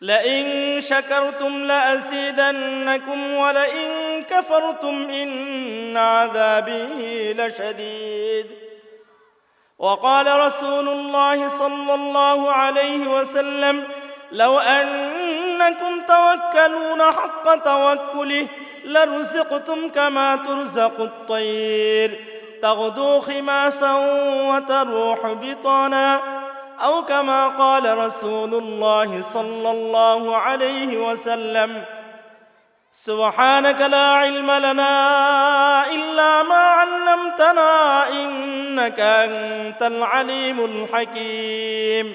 لئن شكرتم لأزيدنكم ولئن كفرتم إن عذابي لشديد. وقال رسول الله صلى الله عليه وسلم لو أنكم توكلون حق توكله لرزقتم كما ترزق الطير. تغدو خماسا وتروح بطانا. أو كما قال رسول الله صلى الله عليه وسلم سبحانك لا علم لنا إلا ما علمتنا إنك أنت العليم الحكيم.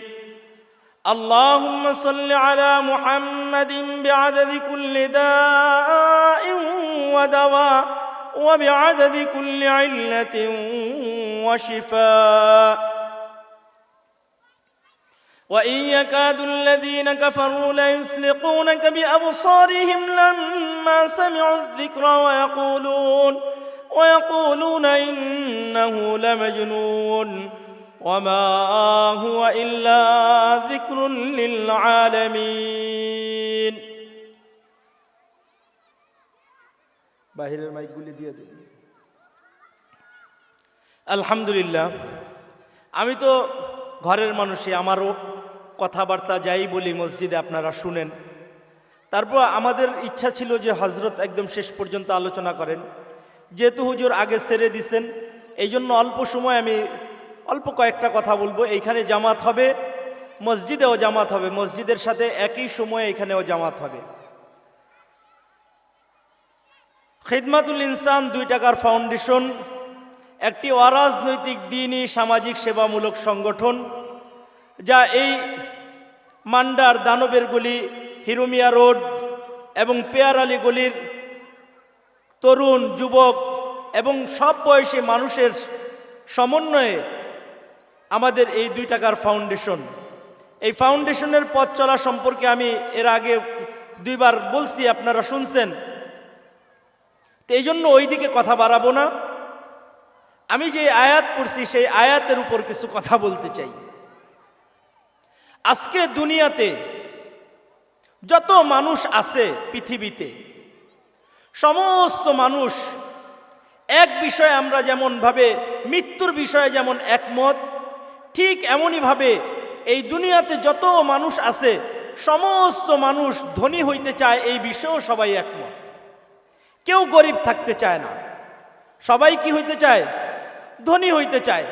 اللهم صل على محمد بعدد كل داء ودواء وبعدد كل علة وشفاء. وإن يكاد الذين كفروا ليسلقونك بأبصارهم لما سمعوا الذكر ويقولون ويقولون إنه لمجنون وما هو إلا ذكر للعالمين বাহিরের মাইকগুলি দিয়ে দিন আলহামদুলিল্লাহ আমি তো ঘরের মানুষই আমারও কথাবার্তা যাই বলি মসজিদে আপনারা শুনেন। তারপর আমাদের ইচ্ছা ছিল যে হজরত একদম শেষ পর্যন্ত আলোচনা করেন। যেহেতু হুজুর আগে সেরে দিছেন এই জন্য অল্প সময় আমি অল্প কয়েকটা কথা বলব। এইখানে জামাত হবে, মসজিদেও জামাত হবে। মসজিদের সাথে একই সময়ে এখানেও জামাত হবে। খিদমাতুল ইনসান দুই টাকার ফাউন্ডেশন, একটি অরাজনৈতিক, দিনই সামাজিক সেবামূলক সংগঠন, যা এই মান্ডার দানবের গলি, হিরুমিয়া রোড এবং পেয়ার পেয়ারালি গলির তরুণ, যুবক এবং সব বয়সী মানুষের সমন্বয়ে আমাদের এই দুই টাকার ফাউন্ডেশন এই ফাউন্ডেশনের পথ চলা সম্পর্কে আমি এর আগে দুইবার বলছি, আপনারা শুনছেন। তো এই জন্য ওই দিকে কথা বাড়াবো না। আমি যে আয়াত পড়ছি, সেই আয়াতের উপর কিছু কথা বলতে চাই। আজকে দুনিয়াতে যত মানুষ আছে পৃথিবীতে, সমস্ত মানুষ এক বিষয়ে আমরা যেমনভাবে, মৃত্যুর বিষয়ে যেমন একমত, ঠিক এমনইভাবে এই দুনিয়াতে যত মানুষ আছে, সমস্ত মানুষ ধনী হইতে চায়, এই বিষয়েও সবাই একমত। কেউ গরিব থাকতে চায় না। সবাই কি হইতে চায়? ধনী হইতে চায়।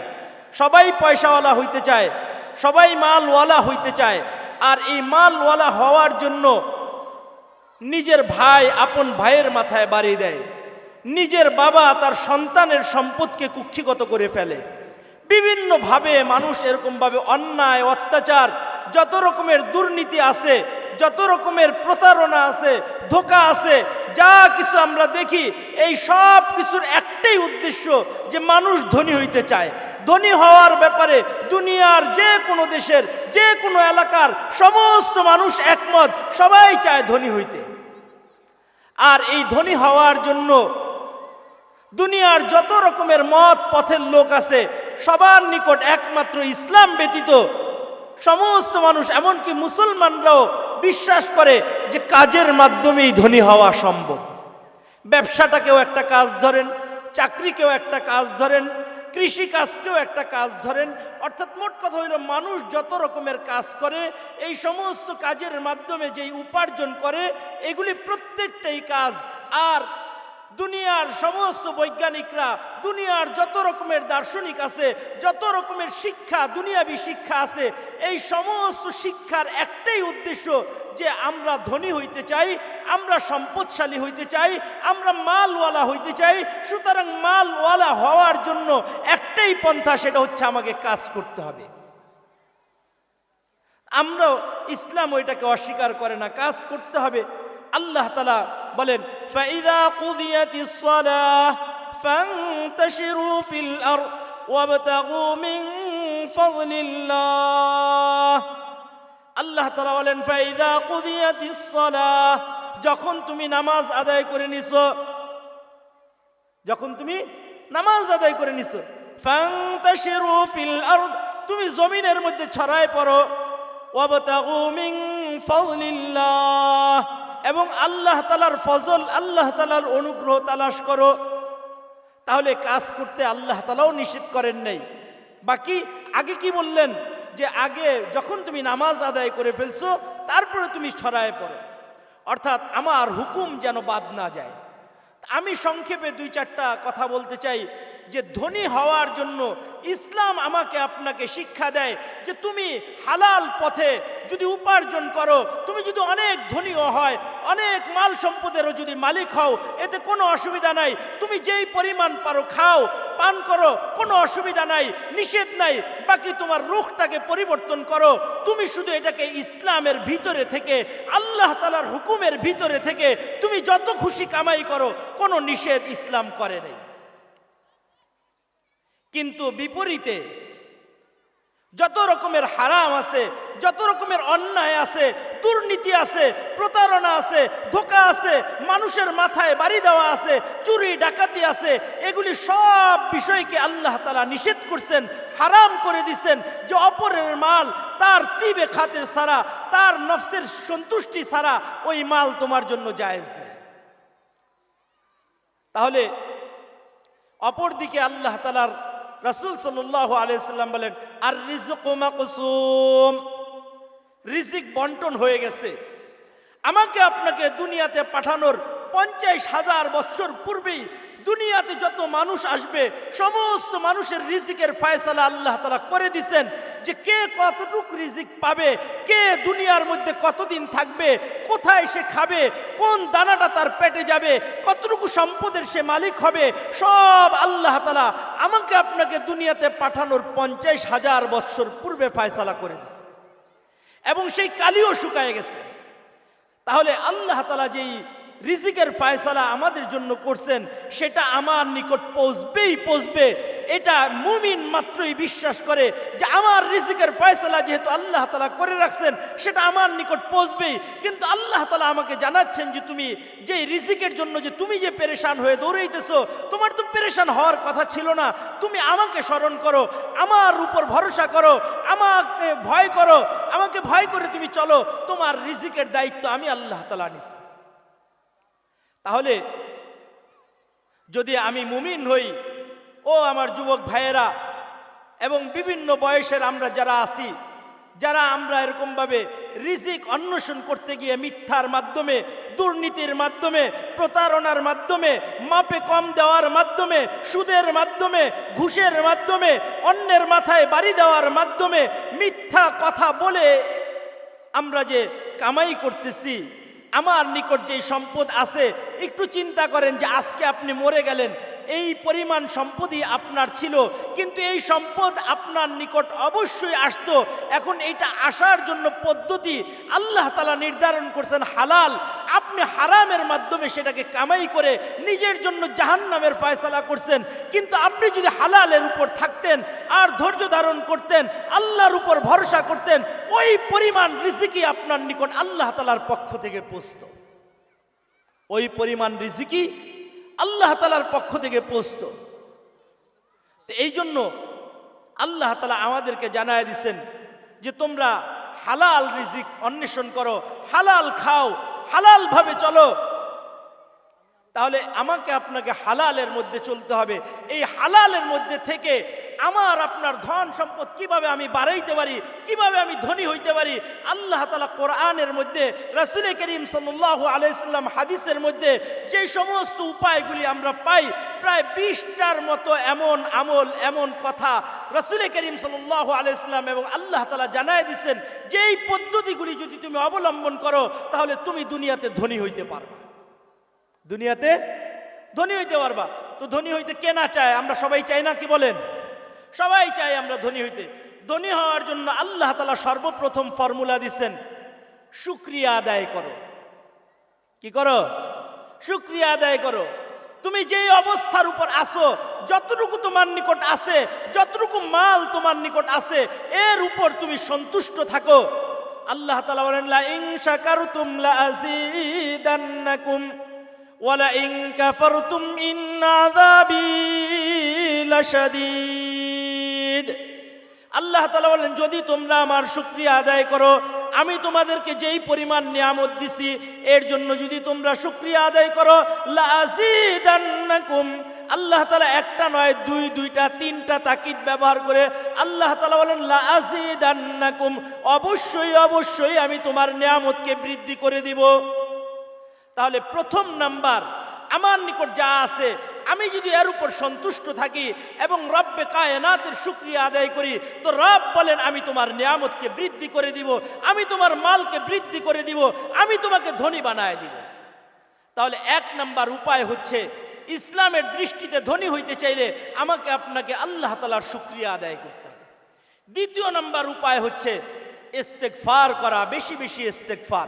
সবাই পয়সাওয়ালা হইতে চায়। সবাই মালওয়ালা হইতে চায়। আর এই মালওয়ালা হওয়ার জন্য নিজের ভাই, আপন ভাইয়ের মাথায় বাড়ি দেয়। নিজের বাবা তার সন্তানের সম্পদকে কুক্ষিগত করে ফেলে। বিভিন্নভাবে মানুষ এরকমভাবে অন্যায়, অত্যাচার, যত রকমের দুর্নীতি আছে, যত রকমের প্রতারণা আছে, ধোকা আছে, যা কিছু আমরা দেখি, এই সব কিছুর একটাই উদ্দেশ্য যে মানুষ ধনী হইতে চায়। ধনী হওয়ার ব্যাপারে দুনিয়ার যে কোনো দেশের, যে কোনো এলাকার সমস্ত মানুষ একমত, সবাই চায় ধনী হইতে। আর এই ধনী হওয়ার জন্য দুনিয়ার যত রকমের মত পথের লোক আছে, সবার নিকট একমাত্র ইসলাম ব্যতীত সমস্ত মানুষ, এমনকি মুসলমানরাও বিশ্বাস করে যে কাজের মাধ্যমেই ধনী হওয়া সম্ভব। ব্যবসাটাকেও একটা কাজ ধরেন, চাকরিকেও একটা কাজ ধরেন কৃষি কাজকেও একটা কাজ ধরেন, অর্থাৎ মোট কথা হইল মানুষ যত রকমের কাজ করে, এই সমস্ত কাজের মাধ্যমে যেই উপার্জন করে, এগুলি প্রত্যেকটাই কাজ। আর দুনিয়ার সমস্ত বৈজ্ঞানিকরা, দুনিয়ার যত রকমের দার্শনিক আছে, যত রকমের শিক্ষা, দুনিয়াবি শিক্ষা আছে, এই সমস্ত শিক্ষার একটাই উদ্দেশ্য যে আমরা ধনী হইতে চাই, আমরা সম্পদশালী হইতে চাই, আমরা মালওয়ালা হইতে চাই। সুতরাং মালওয়ালা হওয়ার জন্য একটাই পন্থা সেটা হচ্ছে আমাকে কাজ করতে হবে। আমরাও ইসলাম ওইটাকে অস্বীকার করে না, কাজ করতে হবে। আল্লাহ তালা বলেন فإذا قضيت الصلاة فانتشروا في الأرض وابتغوا من فضل الله আল্লাহ তালা বলেন ফাইদা কুদিয়াতিস সালাহ যখন তুমি নামাজ আদায় করে নিছো যখন তুমি নামাজ আদায় করে নিছো ফান্তাশিরু ফিল আরদ তুমি জমিনের মধ্যে ছড়ায় পড়ো ওয়াবতাগু মিন ফাদলিল্লাহ এবং আল্লাহ তালার ফজল, আল্লাহ তালার অনুগ্রহ তালাশ করো। তাহলে কাজ করতে আল্লাহ তালাও নিষেধ করেন নাই। বাকি, আগে কি বললেন? যে আগে যখন তুমি নামাজ আদায় করে ফেলছো, তারপরে তুমি ছড়ায় পড়ো। অর্থাৎ আমার হুকুম যেন বাদ না যায়। আমি সংক্ষেপে দুই চারটা কথা বলতে চাই। যে ধনী হওয়ার জন্য ইসলাম আমাকে আপনাকে শিক্ষা দেয় যে তুমি হালাল পথে যদি উপার্জন করো, তুমি যদি অনেক ধনীও হয়, অনেক মাল সম্পদেরও যদি মালিক হও, এতে কোনো অসুবিধা নাই। তুমি যেই পরিমাণ পারো খাও, পান করো, কোনো অসুবিধা নাই, নিষেধ নাই। বাকি তোমার রুখটাকে পরিবর্তন করো। তুমি শুধু এটাকে ইসলামের ভিতরে থেকে, আল্লাহ তালার হুকুমের ভিতরে থেকে তুমি যত খুশি কামাই করো, কোনো নিষেধ ইসলাম করে নেই। কিন্তু বিপরীতে যত রকমের হারাম আছে, যত রকমের অন্যায় আছে, দুর্নীতি আছে, প্রতারণা আছে, ধোকা আছে, মানুষের মাথায় বাড়ি দেওয়া আছে, চুরি, ডাকাতি আছে, এগুলি সব বিষয়কে আল্লাহ তালা নিষেধ করছেন, হারাম করে দিচ্ছেন যে অপরের মাল তার তিবে খাতের সারা তার নফসের সন্তুষ্টি ছাড়া ওই মাল তোমার জন্য জায়েজ নেই। তাহলে অপরদিকে আল্লাহ তালার রাসুল সাল্লাহ আলিয়াল্লাম বলেন আর রিজক কুসুম রিজিক বন্টন হয়ে গেছে। আমাকে আপনাকে দুনিয়াতে পাঠানোর পঞ্চাশ হাজার বছর পূর্বেই দুনিয়াতে যত মানুষ আসবে, সমস্ত মানুষের রিজিকের ফয়সালা আল্লাহ তালা করে দিছেন যে কে কতটুক রিজিক পাবে, কে দুনিয়ার মধ্যে কতদিন থাকবে, কোথায় সে খাবে, কোন দানাটা তার পেটে যাবে, কতটুকু সম্পদের সে মালিক হবে, সব আল্লাহ তালা আমাকে আপনাকে দুনিয়াতে পাঠানোর পঞ্চাশ হাজার বৎসর পূর্বে ফয়সালা করে দিছে। এবং সেই কালিও শুকায় গেছে। তাহলে আল্লাহ তালা যেই রিজিকের ফায়সালা আমাদের জন্য করছেন, সেটা আমার নিকট পৌঁছবেই পৌঁছবে। এটা মুমিন মাত্রই বিশ্বাস করে যে আমার রিজিকের ফয়সালা যেহেতু আল্লাহ তালা করে রাখছেন, সেটা আমার নিকট পৌঁছবেই। কিন্তু আল্লাহ তালা আমাকে জানাচ্ছেন যে তুমি যে রিজিকের জন্য যে তুমি যে পেরেশান হয়ে দৌড়াইতেছো, তোমার তো পেরেশান হওয়ার কথা ছিল না। তুমি আমাকে স্মরণ করো, আমার উপর ভরসা করো, আমাকে ভয় করো, আমাকে ভয় করে তুমি চলো। তোমার রিজিকের দায়িত্ব আমি আল্লাহ তালা নিচ্ছি। তাহলে যদি আমি মুমিন হই, ও আমার যুবক ভাইয়েরা এবং বিভিন্ন বয়সের আমরা যারা আছি, যারা আমরা এরকমভাবে রিজিক অন্বেষণ করতে গিয়ে মিথ্যার মাধ্যমে, দুর্নীতির মাধ্যমে, প্রতারণার মাধ্যমে, মাপে কম দেওয়ার মাধ্যমে, সুদের মাধ্যমে, ঘুষের মাধ্যমে, অন্যের মাথায় বাড়ি দেওয়ার মাধ্যমে মিথ্যা কথা বলে আমরা যে কামাই করতেছি আমার নিকট যে সম্পদ আছে একটু চিন্তা করেন যে আজকে আপনি মরে গেলেন এই পরিমাণ সম্পদই আপনার ছিল। কিন্তু এই সম্পদ আপনার নিকট অবশ্যই আসতো। এখন এটা আসার জন্য পদ্ধতি আল্লাহ তালা নির্ধারণ করছেন হালাল। আপনি হারামের মাধ্যমে সেটাকে কামাই করে নিজের জন্য জাহান্নামের ফয়সালা করছেন। কিন্তু আপনি যদি হালালের উপর থাকতেন আর ধৈর্য ধারণ করতেন, আল্লাহর উপর ভরসা করতেন, ওই পরিমাণ রিজিকি আপনার নিকট আল্লাহ তালার পক্ষ থেকে পৌঁছত। ওই পরিমাণ রিজিকি আল্লাহ তালার পক্ষ থেকে পৌঁছত তো এই জন্য আল্লাহ তালা আমাদেরকে জানায় দিচ্ছেন যে তোমরা হালাল রিজিক অন্বেষণ করো, হালাল খাও হালালভাবে চলো। তাহলে আমাকে আপনাকে হালালের মধ্যে চলতে হবে। এই হালালের মধ্যে থেকে আমার আপনার ধন সম্পদ কীভাবে আমি বাড়াইতে পারি, কীভাবে আমি ধনী হইতে পারি, আল্লাহ তালা কোরআনের মধ্যে রাসুল করিম সাল্লাহ আলাইসাল্লাম হাদিসের মধ্যে যে সমস্ত উপায়গুলি আমরা পাই, প্রায় বিশটার মতো এমন আমল, এমন কথা রাসুল করিম সাল্লাহ আলাইসাল্লাম এবং আল্লাহ তালা জানায় দিচ্ছেন যেই পদ্ধতিগুলি যদি তুমি অবলম্বন করো, তাহলে তুমি দুনিয়াতে ধনী হইতে পারবা। দুনিয়াতে ধনী হইতে পারবা। তো ধনী হইতে কে না চায়? আমরা সবাই চাই না, কি বলেন? সবাই চাই আমরা ধনী হইতে। ধনী হওয়ার জন্য আল্লাহ তালা সর্বপ্রথম ফর্মুলা দিচ্ছেন শুক্রিয়া আদায় করো। কি করো? শুক্রিয়া আদায় করো। তুমি যেই অবস্থার উপর আসো যতটুকু তোমার নিকট আছে, যতটুকু মাল তোমার নিকট আছে, এর উপর তুমি সন্তুষ্ট থাকো। আল্লাহ তালা বলেন, লা ইং শাকার তুমলা আজিদান্নাকুম ওয়ালা ইং কাফারতুম ইন্নাযাবি লাশাদীদ। আল্লাহ তালা বলেন, যদি তোমরা আমার শুক্রিয়া আদায় করো, আমি তোমাদেরকে যেই পরিমাণ নিয়ামত দিছি, এর জন্য যদি তোমরা শুক্রিয়া আদায় করো, লাজিদান্নাকুম। আল্লাহ তালা একটা নয়, দুই, দুইটা, তিনটা তাকিদ ব্যবহার করে আল্লাহ তালা বলেন, লাজিদান্নাকুম। অবশ্যই অবশ্যই আমি তোমার নিয়ামতকে বৃদ্ধি করে দিব। তাহলে প্রথম নাম্বার, আমার নিকট যা আছে আমি যদি এর উপর সন্তুষ্ট থাকি এবং রব্বে কায়নাতের শুক্রিয়া আদায় করি, তো রব বলেন, আমি তোমার নিয়ামতকে বৃদ্ধি করে দিব, আমি তোমার মালকে বৃদ্ধি করে দিব, আমি তোমাকে ধনী বানায় দিব। তাহলে এক নাম্বার উপায় হচ্ছে, ইসলামের দৃষ্টিতে ধনী হইতে চাইলে আমাকে আপনাকে আল্লাহ তালার শুক্রিয়া আদায় করতে হবে। দ্বিতীয় নাম্বার উপায় হচ্ছে ইস্তেকফার করা, বেশি বেশি ইস্তেকফার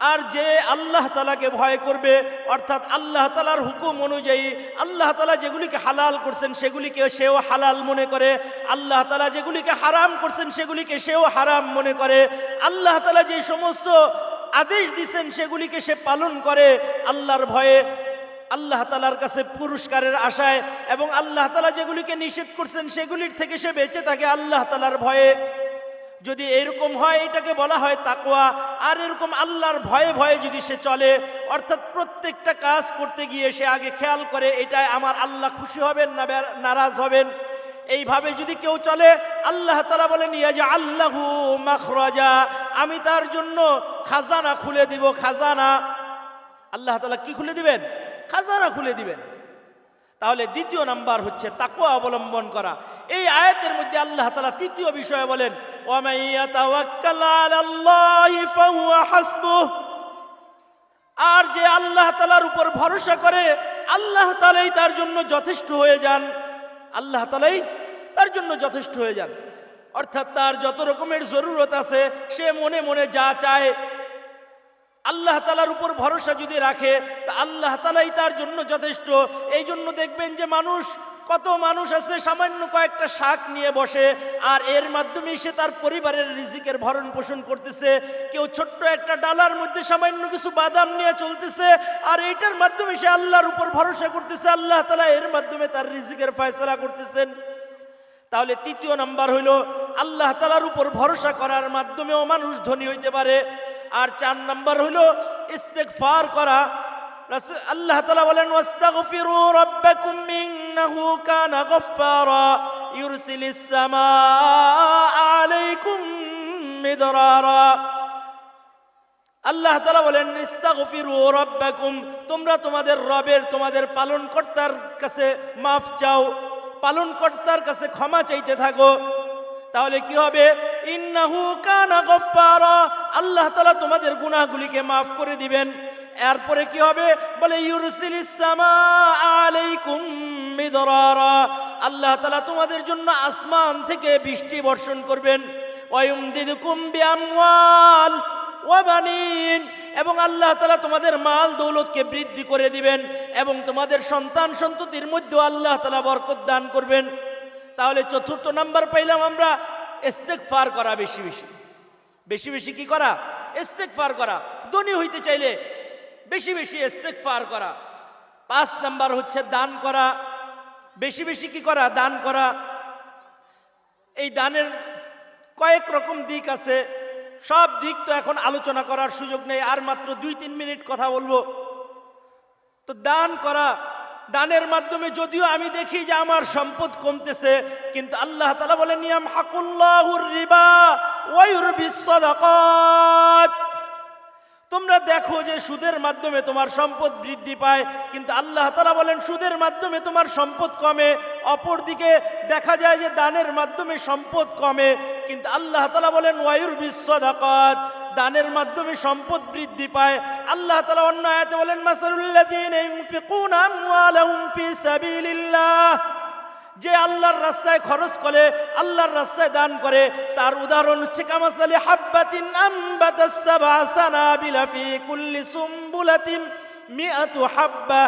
আর যে আল্লাহ তালাকে ভয় করবে, অর্থাৎ আল্লাহ তালার হুকুম অনুযায়ী আল্লাহ তালা যেগুলিকে হালাল করছেন সেগুলিকে সেও হালাল মনে করে, আল্লাহ তালা যেগুলিকে হারাম করছেন সেগুলিকে সেও হারাম মনে করে, আল্লাহ তালা যে সমস্ত আদেশ দিছেন সেগুলিকে সে পালন করে, আল্লাহর ভয়ে আল্লাহ তালার কাছে পুরস্কারের আশায় এবং আল্লাহ তালা যেগুলিকে নিষেধ করছেন সেগুলির থেকে সে বেঁচে থাকে, আল্লাহ তালার ভয়ে যদি এরকম হয়, এটাকে বলা হয় তাকোয়া আর এরকম আল্লাহর ভয়ে ভয়ে যদি সে চলে, অর্থাৎ প্রত্যেকটা কাজ করতে গিয়ে সে আগে খেয়াল করে, এটাই আমার আল্লাহ খুশি হবেন না নারাজ হবেন? এইভাবে যদি কেউ চলে, আল্লাহ তালা বলেন ইয়াজা আল্লাহু মাখরাজা। আমি তার জন্য খাজানা খুলে দিব, খাজানা। আল্লাহ তালা কি খুলে দিবেন? খাজানা খুলে দিবেন। তাহলে দ্বিতীয় নাম্বার হচ্ছে তাকুয়া অবলম্বন করা। এই আয়াতের মধ্যে আল্লাহ তালা তৃতীয় বিষয়ে বলেন وَمَن يَتَوَكَّلْ عَلَى اللَّهِ فَهُوَ حَسْبُهُ আর যে আল্লাহ তালার উপর ভরসা করে আল্লাহ তালাই তার জন্য যথেষ্ট হয়ে যান আল্লাহ তালাই তার জন্য যথেষ্ট হয়ে যান অর্থাৎ তার যত রকমের জরুরত আছে সে মনে মনে যা চায় আল্লাহ তালার উপর ভরসা যদি রাখে তা আল্লাহ তালাই তার জন্য যথেষ্ট এই জন্য দেখবেন যে মানুষ কত মানুষ আছে, সামান্য কয়েকটা শাক নিয়ে বসে, আর এর মাধ্যমে সে তার পরিবারের রিজিকের ভরণ পোষণ করতেছে। কেউ ছোট্ট একটা ডালার মধ্যে সামান্য কিছু বাদাম নিয়ে চলতেছে, আর এইটার মাধ্যমে সে আল্লাহর উপর ভরসা করতেছে, আল্লাহ তালা এর মাধ্যমে তার রিজিকের ফয়সলা করতেছেন। তাহলে তৃতীয় নাম্বার হইল আল্লাহ তালার উপর ভরসা করার মাধ্যমেও মানুষ ধনী হইতে পারে। আর চার নাম্বার হইল ইস্তেগফার করা আল্লাহ তালা বলেন, ওয়াস্তাগফিরু রাব্বাকুম ইন্নাহু কানা গফফারা, ইউরসিলিস সামাআ আলাইকুম মিদরারা। আল্লাহ তালা বলেন, ইস্তাগফিরু রাব্বাকুম, তোমরা তোমাদের রবের, তোমাদের পালনকর্তার কাছে মাফ চাও, পালনকর্তার কাছে ক্ষমা চাইতে থাকো। তাহলে কি হবে? ইন্নাহু কানা গফফারা, আল্লাহ তালা তোমাদের গুনাহগুলিকে মাফ করে দিবেন। এরপরে কি হবে? বলে আল্লাহ তালা তোমাদের জন্য আসমান থেকে বৃষ্টি বর্ষণ করবেন। এবং আল্লাহ তালা তোমাদের মাল দৌলতকে বৃদ্ধি করে দিবেন এবং তোমাদের সন্তান সন্ততির মধ্যে আল্লাহ তালা বরকত দান করবেন। তাহলে চতুর্থ নাম্বার পাইলাম আমরা ফার করা বেশি বেশি। বেশি বেশি কি করা? ফার করা। ধনী হইতে চাইলে বেশি বেশি ইস্তেগফার করা। পাঁচ নাম্বার হচ্ছে দান করা। বেশি বেশি কি করা? দান করা। এই দানের কয়েক রকম দিক আছে। সব দিক তো এখন আলোচনা করার সুযোগ নেই। আর মাত্র দুই তিন মিনিট কথা বলব। তো দান করা, দানের মাধ্যমে যদিও আমি দেখি যে আমার সম্পদ কমতেছে, কিন্তু আল্লাহ তালা বলে নিয়াম হাকুল্লাহুর রিবা ওয়ায়ুরবিস সাদাকাত। তোমরা দেখো যে সুদের মাধ্যমে তোমার সম্পদ বৃদ্ধি পায়, কিন্তু আল্লাহ তালা বলেন সুদের মাধ্যমে তোমার সম্পদ কমে। অপরদিকে দেখা যায় যে দানের মাধ্যমে সম্পদ কমে, কিন্তু আল্লাহ তালা বলেন, ওয়ায়ুর বিশ্বদাকাত দানের মাধ্যমে সম্পদ বৃদ্ধি পায়। আল্লাহ তালা অন্য আয়াতে বলেন মাসারুল্লাযীনা যে আল্লাহর রাস্তায় খরচ করে, আল্লাহর রাস্তায় দান করে, তার উদাহরণ হচ্ছে কামাসালি হাব্বাতিন আম্বাতাস ফি কুল্লি সুম্বুলাতিন মিআতু হাব্বা।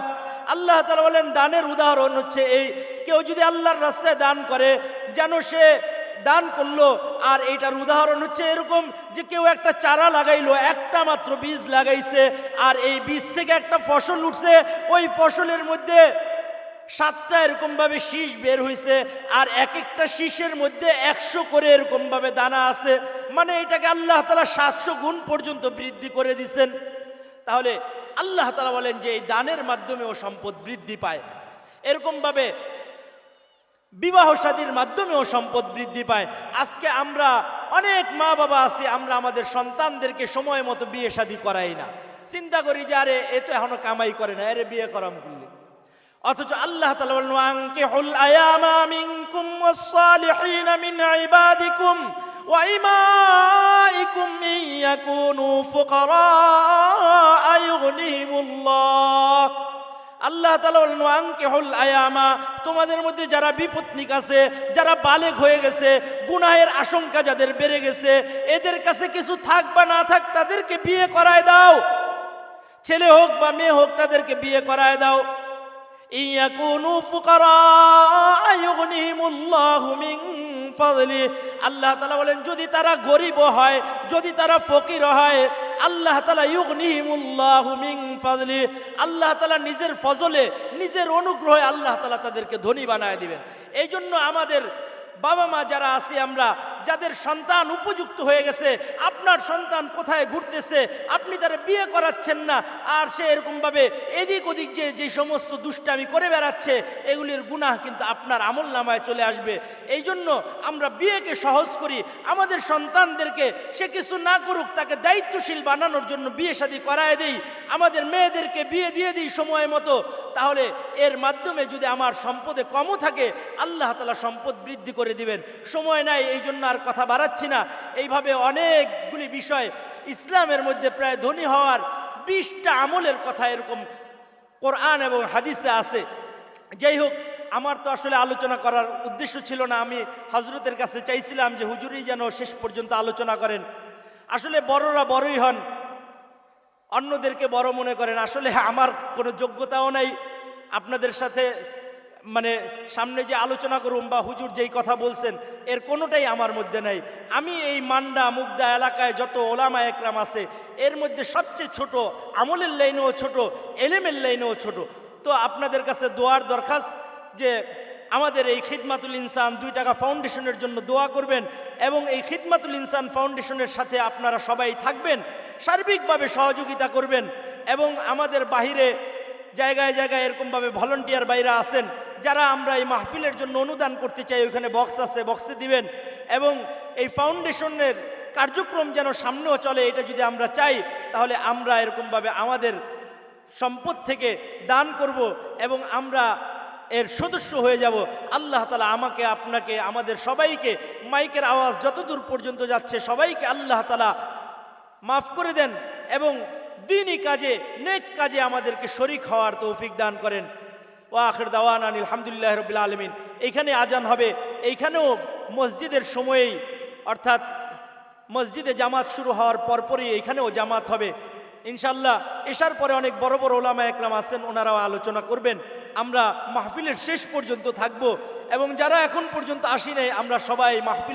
আল্লাহ তাআলা বলেন, দানের উদাহরণ হচ্ছে এই, কেউ যদি আল্লাহর রাস্তায় দান করে, যেন সে দান করল, আর এইটার উদাহরণ হচ্ছে এরকম যে কেউ একটা চারা লাগাইলো, একটা মাত্র বীজ লাগাইছে, আর এই বীজ থেকে একটা ফসল উঠছে, ওই ফসলের মধ্যে সাতটা এরকমভাবে শীষ বের হয়েছে আর এক একটা শীষের মধ্যে একশো করে এরকমভাবে দানা আছে। মানে এটাকে আল্লাহ তালা সাতশো গুণ পর্যন্ত বৃদ্ধি করে দিছেন। তাহলে আল্লাহ তালা বলেন যে এই দানের মাধ্যমেও সম্পদ বৃদ্ধি পায়। এরকমভাবে বিবাহ শাদীর মাধ্যমেও সম্পদ বৃদ্ধি পায়। আজকে আমরা অনেক মা বাবা আছি, আমরা আমাদের সন্তানদেরকে সময় মতো বিয়ে শাদী করাই না। চিন্তা করি যে, আরে, এ তো এখনও কামাই করে না, আরে, বিয়ে করাম। অথচ আল্লাহ তাআলা বলেন ওয়াঙ্কিহুল আয়ামা আল্লাহ আয়ামা, তোমাদের মধ্যে যারা বিপত্নিক আছে, যারা বালেগ হয়ে গেছে, গুনাহের আশঙ্কা যাদের বেড়ে গেছে, এদের কাছে কিছু থাক বা না থাক তাদেরকে বিয়ে করায় দাও। ছেলে হোক বা মেয়ে হোক তাদেরকে বিয়ে করায় দাও। ইয়াকুনু ফুকারা ইউগনিহিমুল্লাহু মিন ফাদলি আল্লাহ তালা বলেন, যদি তারা গরিব হয়, যদি তারা ফকির হয়, আল্লাহ তাআলা ইউগনিহিমুল্লাহু মিং ফাজলি আল্লাহ তালা নিজের ফজলে, নিজের অনুগ্রহে আল্লাহ তালা তাদেরকে ধনী বানায় দিবেন। এই জন্য আমাদের বাবা মা যারা আছি আমরা, যাদের সন্তান উপযুক্ত হয়ে গেছে, আপনার সন্তান কোথায় ঘুরতেছে, আপনি তারা বিয়ে করাচ্ছেন না, আর সে এরকমভাবে এদিক ওদিক যে যে সমস্ত দুষ্টামি করে বেড়াচ্ছে, এগুলির গুনাহ কিন্তু আপনার আমল নামায় চলে আসবে। এই জন্য আমরা বিয়েকে সহজ করি, আমাদের সন্তানদেরকে, সে কিছু না করুক, তাকে দায়িত্বশীল বানানোর জন্য বিয়ে শাদী করায় দিই, আমাদের মেয়েদেরকে বিয়ে দিয়ে দিই সময় মতো, তাহলে এর মাধ্যমে যদি আমার সম্পদে কমও থাকে, আল্লাহ তালা সম্পদ বৃদ্ধি করে দিবেন। সময় নাই, এই জন্য আর কথা বাড়াচ্ছি না। এইভাবে অনেকগুলি বিষয় ইসলামের মধ্যে প্রায় ধনী হওয়ার বিশটা আমলের কথা এরকম কোরআন এবং হাদিসে আছে। যাই হোক, আমার তো আসলে আলোচনা করার উদ্দেশ্য ছিল না। আমি হজরতের কাছে চাইছিলাম যে হুজুরই যেন শেষ পর্যন্ত আলোচনা করেন। আসলে বড়রা বড়ই হন। অন্যদেরকে বড় মনে করেন। আসলে আমার কোনো যোগ্যতাও নাই। আপনাদের সাথে মানে সামনে যে আলোচনা করুম বা হুজুর যেই কথা বলছেন, এর কোনোটাই আমার মধ্যে নাই। আমি এই মান্ডা মুগদা এলাকায় যত ওলামা একরাম আছে, এর মধ্যে সবচেয়ে ছোট, আমলের লাইনেও ছোট, এলেমের লাইনেও ছোট। তো আপনাদের কাছে দোয়ার দরখাস্ত যে আমাদের এই খিদমাতুল ইনসান দুই টাকা ফাউন্ডেশনের জন্য দোয়া করবেন এবং এই খিদমাতুল ইনসান ফাউন্ডেশনের সাথে আপনারা সবাই থাকবেন, সার্বিকভাবে সহযোগিতা করবেন এবং আমাদের বাহিরে জায়গায় জায়গায় এরকমভাবে ভলেন্টিয়ার বাইরা আছেন যারা আমরা এই মাহফিলের জন্য অনুদান করতে চাই, ওইখানে বক্স আছে বক্সে দিবেন। এবং এই ফাউন্ডেশনের কার্যক্রম যেন সামনেও চলে, এটা যদি আমরা চাই, তাহলে আমরা এরকমভাবে আমাদের সম্পদ থেকে দান করব এবং আমরা এর সদস্য হয়ে যাব। আল্লাহ তালা আমাকে, আপনাকে, আমাদের সবাইকে মাইকের আওয়াজ যতদূর পর্যন্ত যাচ্ছে, সবাইকে আল্লাহ তালা মাফ করে দেন এবং দিনই কাজে, নেক কাজে আমাদেরকে শরিক হওয়ার তৌফিক দান করেন। ও আখের দাওয়ান আলহামদুলিল্লাহ রবিল আলমিন। এইখানে আজান হবে। এইখানেও মসজিদের সময়েই, অর্থাৎ মসজিদে জামাত শুরু হওয়ার পরপরই এখানেও জামাত হবে। ইনশাল্লাহ এসার পরে অনেক বড় বড় ওলামা একরাম আছেন, ওনারাও আলোচনা করবেন। আমরা মাহফিলের শেষ পর্যন্ত থাকব এবং যারা এখন পর্যন্ত আসি নাই, আমরা সবাই মাহফিলে